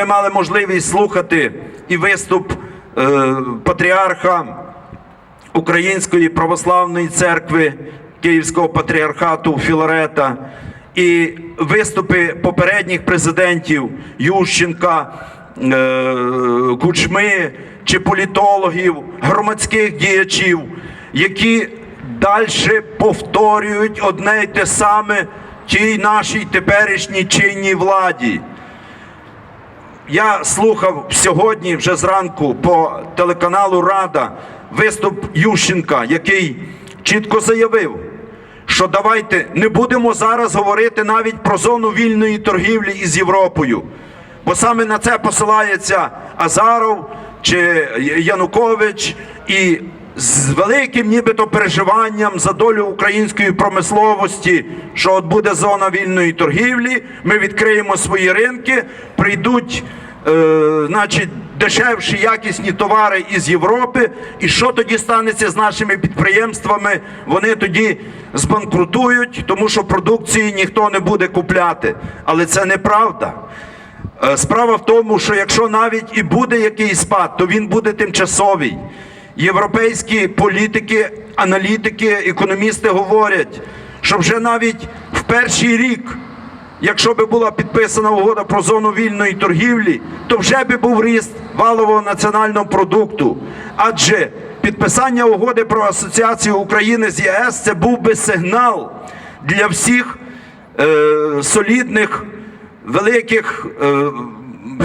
Ми мали можливість слухати і виступ е, патріарха Української православної церкви Київського патріархату Філарета і виступи попередніх президентів Ющенка, е, Кучми чи політологів, громадських діячів, які далі повторюють одне й те саме тій нашій теперішній чинній владі. Я слухав сьогодні вже зранку по телеканалу Рада виступ Ющенка, який чітко заявив, що давайте не будемо зараз говорити навіть про зону вільної торгівлі із Європою. Бо саме на це посилається Азаров чи Янукович і з великим нібито переживанням за долю української промисловості, що от буде зона вільної торгівлі, ми відкриємо свої ринки, прийдуть е, значить, дешевші якісні товари із Європи. І що тоді станеться з нашими підприємствами? Вони тоді збанкрутують, тому що продукції ніхто не буде купляти. Але це неправда. Е, Справа в тому, що якщо навіть і буде якийсь спад, то він буде тимчасовий. Європейські політики, аналітики, економісти говорять, що вже навіть в перший рік, якщо би була підписана угода про зону вільної торгівлі, то вже би був ріст валового національного продукту. Адже підписання угоди про асоціацію України з ЄС це був би сигнал для всіх е, солідних великих е,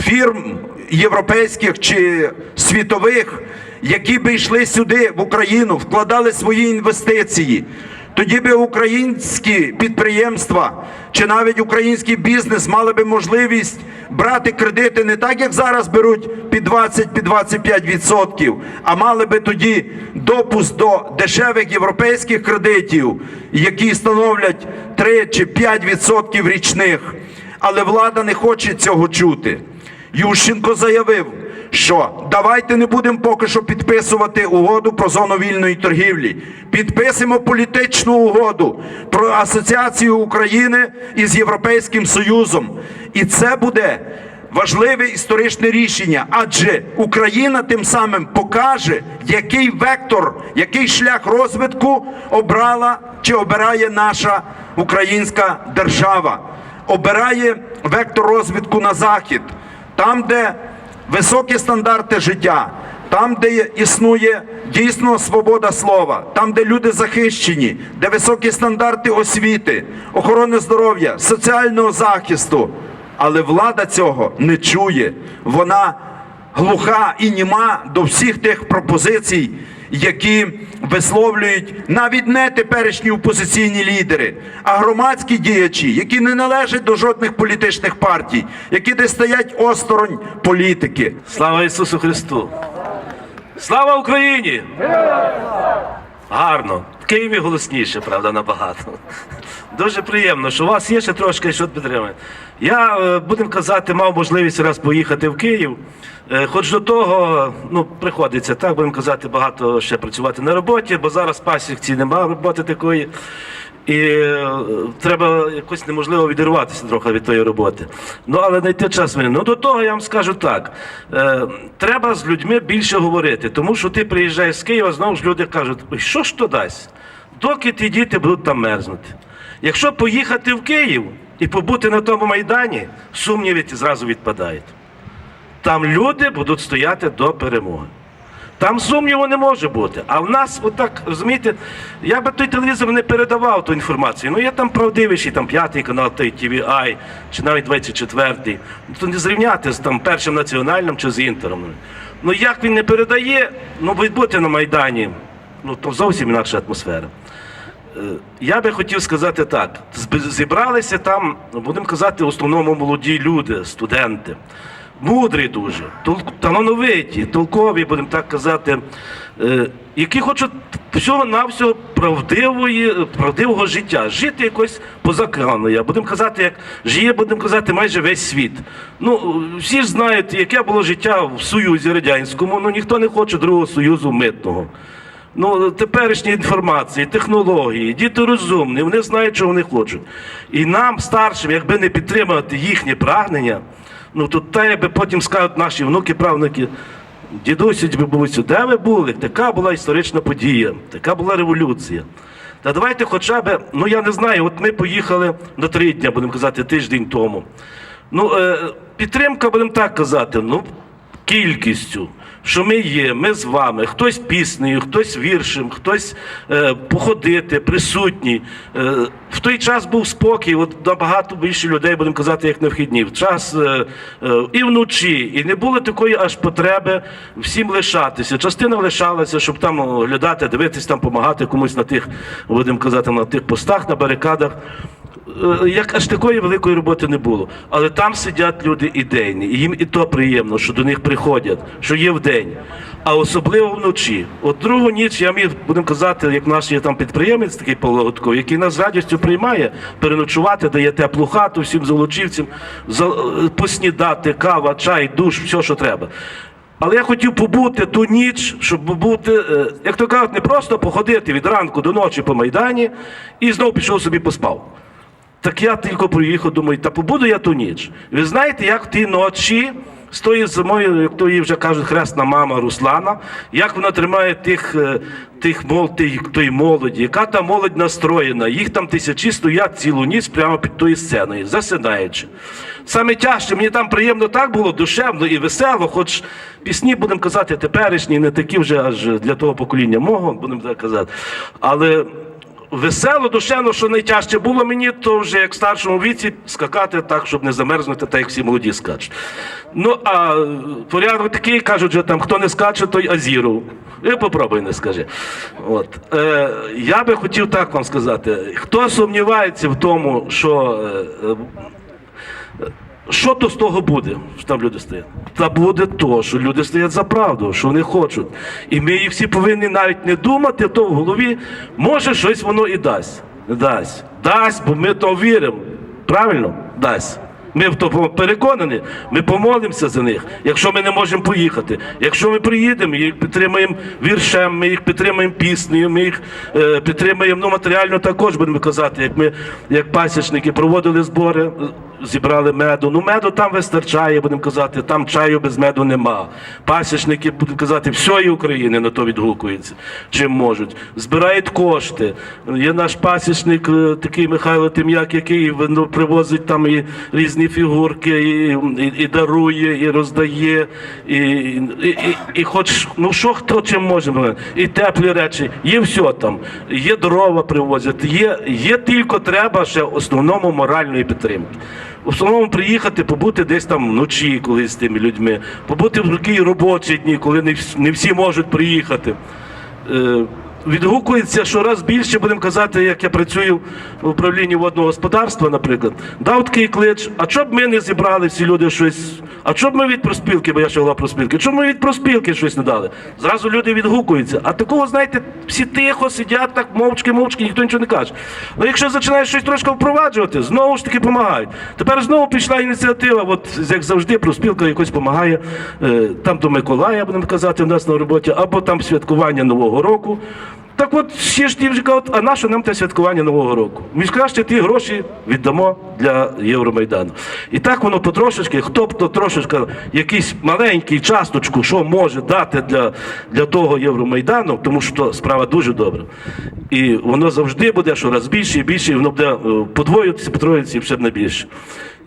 фірм європейських чи світових, які би йшли сюди в Україну, вкладали свої інвестиції. Тоді би українські підприємства чи навіть український бізнес мали би можливість брати кредити не так, як зараз беруть під 20 під 25 відсотків, а мали би тоді допуск до дешевих європейських кредитів, які становлять 3 чи 5 відсотків річних але влада не хоче цього чути. Ющенко заявив, що давайте не будемо поки що підписувати угоду про зону вільної торгівлі. Підписимо політичну угоду про асоціацію України із Європейським Союзом. І це буде важливе історичне рішення, адже Україна тим самим покаже, який вектор, який шлях розвитку обрала чи обирає наша українська держава обирає вектор розвитку на захід, там, де високі стандарти життя, там, де існує дійсно свобода слова, там, де люди захищені, де високі стандарти освіти, охорони здоров'я, соціального захисту. Але влада цього не чує. Вона глуха і німа до всіх тих пропозицій, які висловлюють навіть не теперішні опозиційні лідери, а громадські діячі, які не належать до жодних політичних партій, які десь стоять осторонь політики. Слава Ісусу Христу! Слава Україні! Гарно. Києві голосніше, правда, набагато. Дуже приємно, що у вас є ще трошки що підтримати. Я, е, будемо казати, мав можливість раз поїхати в Київ. Е, Хоч до того, ну, приходиться, так, будемо казати, багато ще працювати на роботі, бо зараз пасіхці немає роботи такої. І е, треба якось неможливо відірватися трохи від тої роботи. Ну, але знайти час мені. Ну до того я вам скажу так: е, треба з людьми більше говорити, тому що ти приїжджаєш з Києва, знову ж люди кажуть, «Ой, що ж то дасть? Доки ті діти будуть там мерзнути. Якщо поїхати в Київ і побути на тому майдані, сумніви зразу відпадають. Там люди будуть стояти до перемоги. Там сумніву не може бути. А в нас, отак, розумієте, я би той телевізор не передавав ту інформацію. Ну є там правдивіший, там п'ятий канал, той TVI, чи навіть 24-й. Ну, то не зрівняти з там першим національним чи з інтером. Ну як він не передає, ну бути на Майдані, ну то зовсім інакша атмосфера. Е, Я би хотів сказати так: зібралися там, ну, будемо казати, в основному молоді люди, студенти, мудрі дуже, талановиті, толкові, будемо так казати, е, які хочуть всього-навсього правдивої, правдивого життя, жити якось поза каною. Будемо казати, як жиє, будемо казати, майже весь світ. Ну, всі ж знають, яке було життя в Союзі Радянському, ну ніхто не хоче другого союзу митного. Ну, теперішні інформації, технології, діти розумні, вони знають, що вони хочуть. І нам, старшим, якби не підтримувати їхнє прагнення, Ну тут те, якби потім скажуть наші внуки, правнуки, дідусі, бабусю, де ви були? Така була історична подія, така була революція. Та давайте хоча б, ну я не знаю, от ми поїхали на три дні, будемо казати, тиждень тому. Ну, е, підтримка, будемо так казати, ну, кількістю, що ми є, ми з вами, хтось піснею, хтось віршем, хтось е, походити, присутній. Е, в той час був спокій, от набагато більше людей, будемо казати, як на вхідні. В час е, е, і вночі, і не було такої аж потреби всім лишатися. Частина лишалася, щоб там глядати, дивитись, там, допомагати комусь на тих, будемо казати, на тих постах, на барикадах. Е, як аж такої великої роботи не було. Але там сидять люди ідейні, і їм і то приємно, що до них приходять, що є вдень. А особливо вночі. От другу ніч я міг, будемо казати, як наш є там підприємець, такий Павло який нас з радістю приймає, переночувати, дає теплу хату всім золочівцям, е, поснідати, кава, чай, душ, все, що треба. Але я хотів побути ту ніч, щоб бути, е, як то кажуть, не просто походити від ранку до ночі по Майдані і знову пішов собі поспав. Так я тільки приїхав, думаю, та побуду я ту ніч. Ви знаєте, як в тій ночі стоїть за мною, як то їй вже кажуть, хресна мама Руслана, як вона тримає тих, е, тих, тої молоді, яка та молодь настроєна. Їх там тисячі стоять цілу ніч прямо під тою сценою, засинаючи. Саме тяжче, мені там приємно так було, душевно і весело, хоч пісні, будемо казати, теперішні, не такі вже аж для того покоління мого, будемо так казати. Але Весело, душевно, що найтяжче було мені, то вже як в старшому віці скакати так, щоб не замерзнути, так як всі молоді скачуть. Ну, а е, порядок такий, кажуть, що там хто не скаче, той азіру. І попробуй не скажи. От. Е, я би хотів так вам сказати: хто сумнівається в тому, що. Е, е, що то з того буде, що там люди стоять? Та буде то, що люди стоять за правду, що вони хочуть. І ми їх всі повинні навіть не думати, то в голові може щось воно і дасть. Дасть. Дасть, бо ми то віримо. Правильно? Дасть. Ми в тому переконані, ми помолимося за них, якщо ми не можемо поїхати. Якщо ми приїдемо, їх підтримаємо віршем, ми їх підтримаємо піснею, ми їх е, підтримаємо ну, матеріально також, будемо казати, як ми, як пасічники, проводили збори, е, зібрали меду. Ну, меду там вистачає, будемо казати, там чаю без меду нема. Пасічники, будемо казати, всієї України на то відгукуються, чим можуть. Збирають кошти. Є наш пасічник, е, такий Михайло Тим'як, який ну, привозить там і різні фігурки, і, і, і дарує, і роздає, і, і, і, і хоч ну що хто чим може, і теплі речі, є все там, є дрова привозять, є, є тільки треба ще основному моральної підтримки. В основному приїхати, побути десь там вночі, коли з тими людьми, побути в такі робочі дні, коли не всі можуть приїхати. Відгукується щораз більше, будемо казати, як я працюю в управлінні водного господарства, наприклад, дав такий клич, а чоб ми не зібрали всі люди щось, а чоб ми від проспілки, бо я ще голова проспілки, чоб ми від проспілки щось не дали? Зразу люди відгукуються. А такого, знаєте, всі тихо сидять, так мовчки, мовчки, ніхто нічого не каже. Ну якщо починаєш щось трошки впроваджувати, знову ж таки допомагають. Тепер знову пішла ініціатива, от як завжди, проспілка якось допомагає, е, там до Миколая, будемо казати, в нас на роботі, або там святкування Нового року. Так от всі ж ті вже кажуть, а на що нам те святкування Нового року? Ми ж краще ті гроші віддамо для Євромайдану. І так воно потрошечки, хто б то трошечки, якийсь маленький часточку, що може дати для, для того Євромайдану, тому що справа дуже добра. І воно завжди буде щораз більше і більше, і воно буде е, подвоюватися, потроюватися і ще не більше.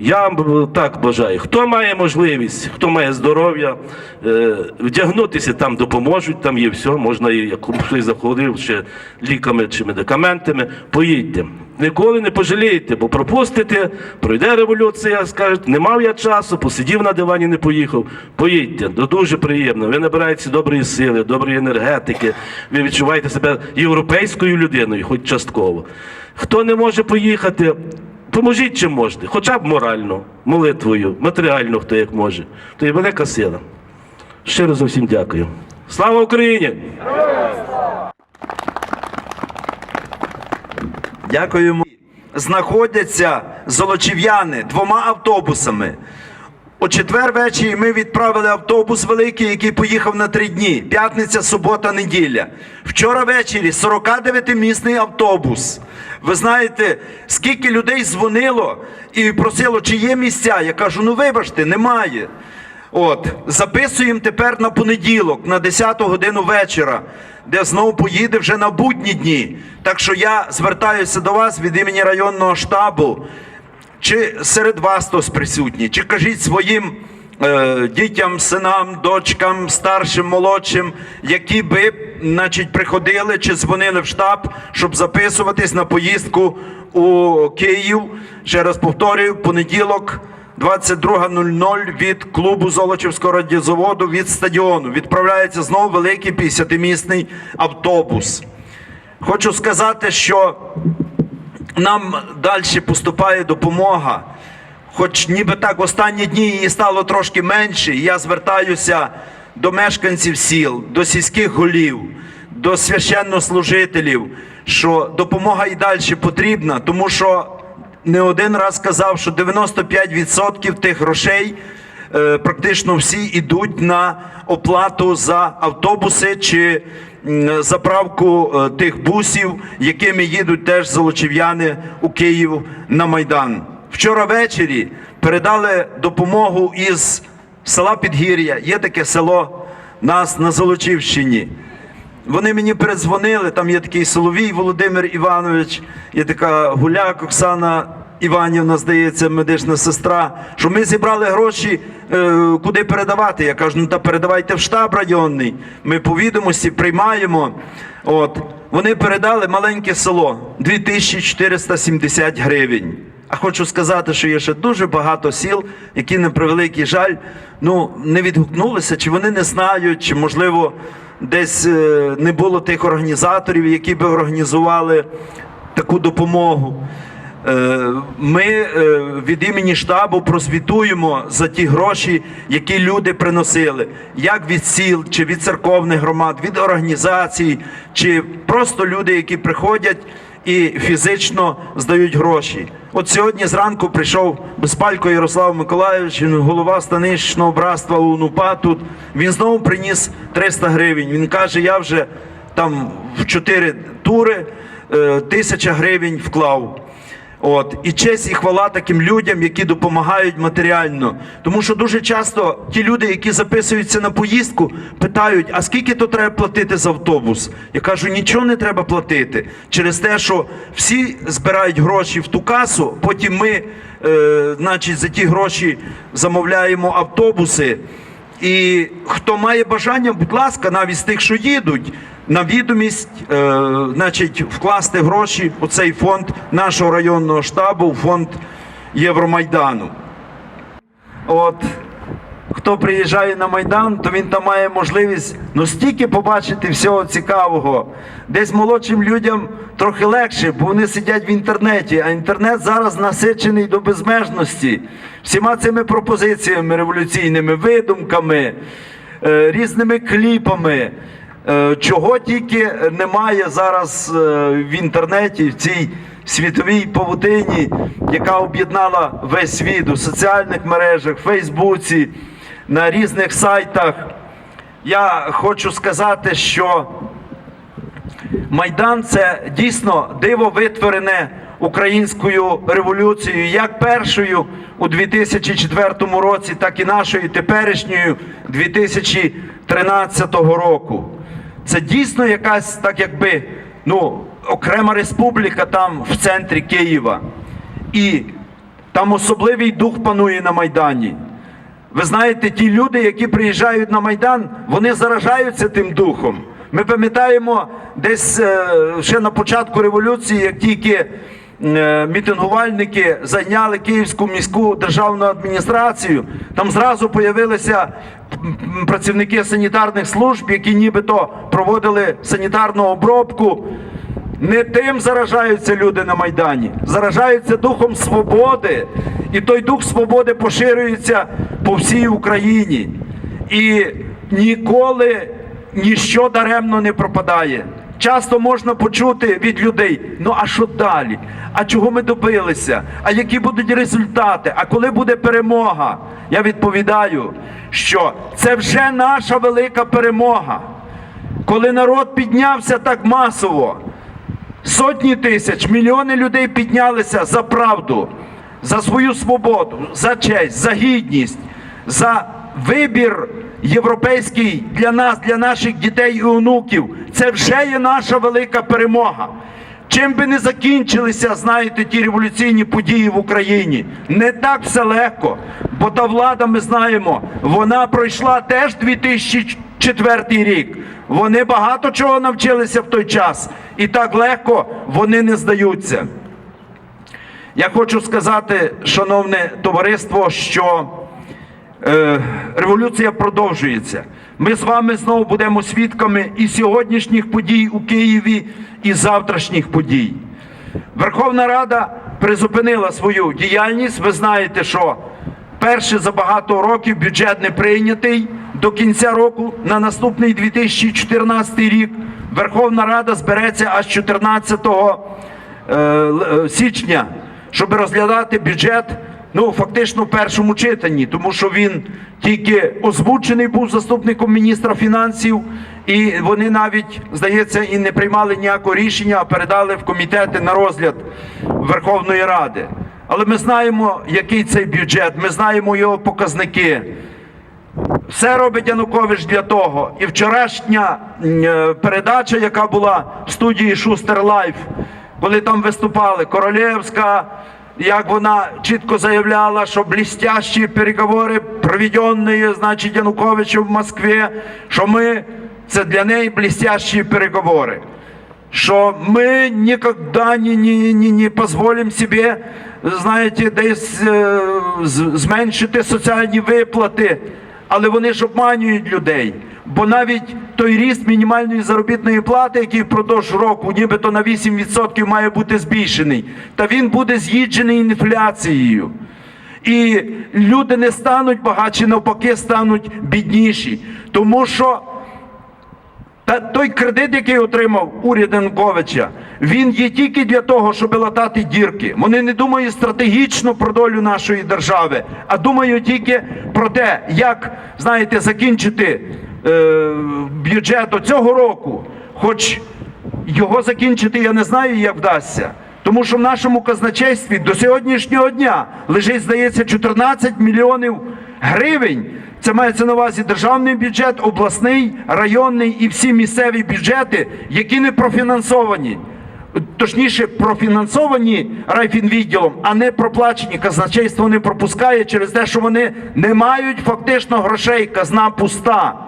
Я так бажаю. Хто має можливість, хто має здоров'я, е, вдягнутися там допоможуть, там є все, можна і як хтось ще ліками чи медикаментами, поїдьте. Ніколи не пожалієте, бо пропустите, пройде революція, скажуть, не мав я часу, посидів на дивані, не поїхав. Поїдьте, ну, дуже приємно. Ви набираєтеся доброї сили, доброї енергетики, ви відчуваєте себе європейською людиною, хоч частково. Хто не може поїхати, Поможіть чим можете, хоча б морально, молитвою, матеріально, хто як може. То є велика сила. Щиро за всім дякую. Слава Україні! Дякуємо. Знаходяться золочів'яни двома автобусами. О четвер ввечері ми відправили автобус великий, який поїхав на три дні. П'ятниця, субота, неділя. Вчора ввечері 49-місний автобус. Ви знаєте, скільки людей дзвонило і просило, чи є місця. Я кажу, ну вибачте, немає. От, записуємо тепер на понеділок, на 10 годину вечора, де знову поїде вже на будні дні. Так що я звертаюся до вас від імені районного штабу. Чи серед вас хтось присутній, чи кажіть своїм е, дітям, синам, дочкам, старшим, молодшим, які би значить, приходили чи дзвонили в штаб, щоб записуватись на поїздку у Київ. Ще раз повторюю, понеділок. 22.00 від клубу Золочівського радіозаводу від стадіону. Відправляється знову великий 50-місний автобус. Хочу сказати, що нам далі поступає допомога. Хоч ніби так в останні дні її стало трошки менше. І я звертаюся до мешканців сіл, до сільських голів, до священнослужителів, що допомога і далі потрібна, тому що не один раз казав, що 95% тих грошей практично всі йдуть на оплату за автобуси чи заправку е, тих бусів, якими їдуть теж золочів'яни у Київ на Майдан. Вчора ввечері передали допомогу із села Підгір'я. Є таке село нас на Золочівщині. Вони мені передзвонили, там є такий Соловій Володимир Іванович, є така Гуляк Оксана Іванівна, здається, медична сестра, що ми зібрали гроші, е, куди передавати. Я кажу, ну та передавайте в штаб районний. Ми по відомості приймаємо. От. Вони передали маленьке село 2470 гривень. А хочу сказати, що є ще дуже багато сіл, які на превеликий жаль ну, не відгукнулися, чи вони не знають, чи можливо десь е, не було тих організаторів, які би організували таку допомогу. Е, Ми е, від імені штабу прозвітуємо за ті гроші, які люди приносили, як від сіл, чи від церковних громад, від організацій, чи просто люди, які приходять і фізично здають гроші. От сьогодні зранку прийшов Безпалько Ярослав Миколаївич, голова станичного братства УНУПА тут. Він знову приніс 300 гривень. Він каже, я вже там в 4 тури е, тисяча гривень вклав. От і честь і хвала таким людям, які допомагають матеріально. Тому що дуже часто ті люди, які записуються на поїздку, питають: а скільки то треба платити за автобус? Я кажу, нічого не треба платити через те, що всі збирають гроші в ту касу. Потім ми, е, значить, за ті гроші замовляємо автобуси. І хто має бажання, будь ласка, навіть з тих, що їдуть, на відомість, е, значить, вкласти гроші у цей фонд нашого районного штабу, фонд Євромайдану. От хто приїжджає на Майдан, то він там має можливість ну стільки побачити всього цікавого. Десь молодшим людям трохи легше, бо вони сидять в інтернеті, а інтернет зараз насичений до безмежності всіма цими пропозиціями революційними видумками, е, різними кліпами. Е, Чого тільки немає зараз е, в інтернеті, в цій світовій павутині, яка об'єднала весь світ у соціальних мережах, Фейсбуці, на різних сайтах. Я хочу сказати, що Майдан це дійсно диво витворене українською революцією, як першою у 2004 році, так і нашою теперішньою 2013 року. Це дійсно якась так, якби ну, окрема республіка там в центрі Києва. І там особливий дух панує на Майдані. Ви знаєте, ті люди, які приїжджають на Майдан, вони заражаються тим духом. Ми пам'ятаємо десь е, ще на початку революції, як тільки мітингувальники зайняли Київську міську державну адміністрацію, там зразу появилися працівники санітарних служб, які нібито проводили санітарну обробку. Не тим заражаються люди на Майдані, заражаються духом свободи. І той дух свободи поширюється по всій Україні. І ніколи ніщо даремно не пропадає. Часто можна почути від людей: ну а що далі? А чого ми добилися? А які будуть результати? А коли буде перемога? я відповідаю, що це вже наша велика перемога. Коли народ піднявся так масово, сотні тисяч, мільйони людей піднялися за правду, за свою свободу, за честь, за гідність, за вибір європейський для нас, для наших дітей і онуків. Це вже є наша велика перемога. Чим би не закінчилися, знаєте, ті революційні події в Україні, не так все легко. Бо та влада, ми знаємо, вона пройшла теж 2004 рік. Вони багато чого навчилися в той час, і так легко вони не здаються. Я хочу сказати, шановне товариство, що революція продовжується. Ми з вами знову будемо свідками і сьогоднішніх подій у Києві, і завтрашніх подій. Верховна Рада призупинила свою діяльність. Ви знаєте, що перший за багато років бюджет не прийнятий до кінця року на наступний 2014 рік. Верховна Рада збереться аж 14 е, е, січня, щоб розглядати бюджет. Ну, фактично в першому читанні, тому що він тільки озвучений був заступником міністра фінансів, і вони навіть, здається, і не приймали ніякого рішення, а передали в комітети на розгляд Верховної Ради. Але ми знаємо, який цей бюджет, ми знаємо його показники. Все робить Янукович для того. І вчорашня е, передача, яка була в студії Шустер Лайф, коли там виступали Королевська, як вона чітко заявляла, що блістящі переговори проведені, значить, Януковичем в Москві, що ми це для неї блістящі переговори. Що ми ніколи не, не, не, не позволимо собі, знаєте, десь е, зменшити соціальні виплати, але вони ж обманюють людей. Бо навіть той ріст мінімальної заробітної плати, який впродовж року нібито на 8% має бути збільшений, та він буде з'їджений інфляцією. І люди не стануть багатші, навпаки, стануть бідніші. Тому що та той кредит, який отримав уряд Януковича, він є тільки для того, щоб латати дірки. Вони не думають стратегічно про долю нашої держави, а думають тільки про те, як знаєте, закінчити е, бюджет до цього року. Хоч його закінчити я не знаю, як вдасться. Тому що в нашому казначействі до сьогоднішнього дня лежить, здається, 14 мільйонів гривень. Це мається на увазі державний бюджет, обласний, районний і всі місцеві бюджети, які не профінансовані. Точніше, профінансовані райфінвідділом, а не проплачені. Казначейство не пропускає через те, що вони не мають фактично грошей, казна пуста.